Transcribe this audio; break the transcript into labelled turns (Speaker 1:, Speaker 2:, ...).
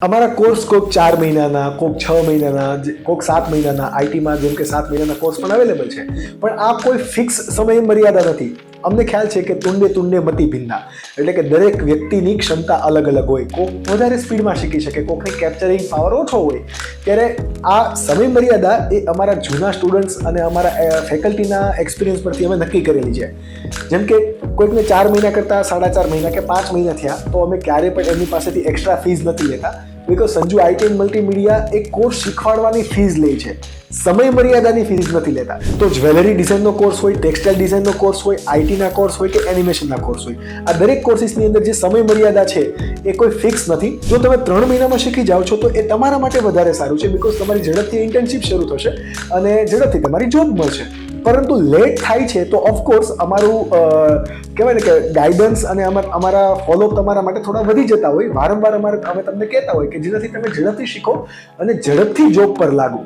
Speaker 1: અમારા કોર્સ કોઈક ચાર મહિનાના કોઈક છ મહિનાના કોઈક સાત મહિનાના આઈટીમાં જેમ કે સાત મહિનાના કોર્સ પણ અવેલેબલ છે. પણ આ કોઈ ફિક્સ સમય મર્યાદા નથી. અમને ખ્યાલ છે કે તુંડે તુંડે મતી ભિન્ના. એટલે કે દરેક વ્યક્તિની ક્ષમતા અલગ અલગ હોય. કોક વધારે સ્પીડમાં શીખી શકે કોકની કેપ્ચરિંગ પાવર ઓછો હોય. ત્યારે આ સમય મર્યાદા એ અમારા જૂના સ્ટુડન્ટ્સ અને અમારા ફેકલ્ટીના એક્સપિરિયન્સ પરથી અમે નક્કી કરેલી છે. જેમ કે કોઈકને ચાર મહિના કરતાં સાડા ચાર મહિના કે પાંચ મહિના થયા, તો અમે ક્યારે પણ એમની પાસેથી એક્સ્ટ્રા ફીસ નથી લેતા. બિકોઝ સંજુ આઈટી મલ્ટીમીડિયા એક કોર્સ શીખવાડવાની ફીઝ લે છે. સમય મર્યાદાની ફીઝ નથી લેતા. તો જ્વેલરી ડિઝાઇનનો કોર્સ હોય ટેક્સટાઇલ ડિઝાઇનનો કોર્સ હોય આઈટીના કોર્સ હોય કે એનિમેશનના કોર્સ હોય. આ દરેક કોર્સિસની અંદર જે સમય મર્યાદા છે, એ કોઈ ફિક્સ નથી. જો તમે ત્રણ મહિનામાં શીખી જાઓ છો, તો એ તમારા માટે વધારે સારું છે બિકોઝ તમારી ઝડપથી ઇન્ટર્નશિપ શરૂ થશે અને ઝડપથી તમારી જોબ મળશે. પરંતુ લેટ થાય છે, તો ઓફકોર્સ અમારું કહેવાય ને કે ગાઈડન્સ અને અમારા ફોલોઅપ તમારા માટે થોડા વધી જતા હોય. વારંવાર અમારે અમે તમને કહેતા હોય કે જેનાથી તમે ઝડપથી શીખો અને ઝડપથી જોબ પર લાગો.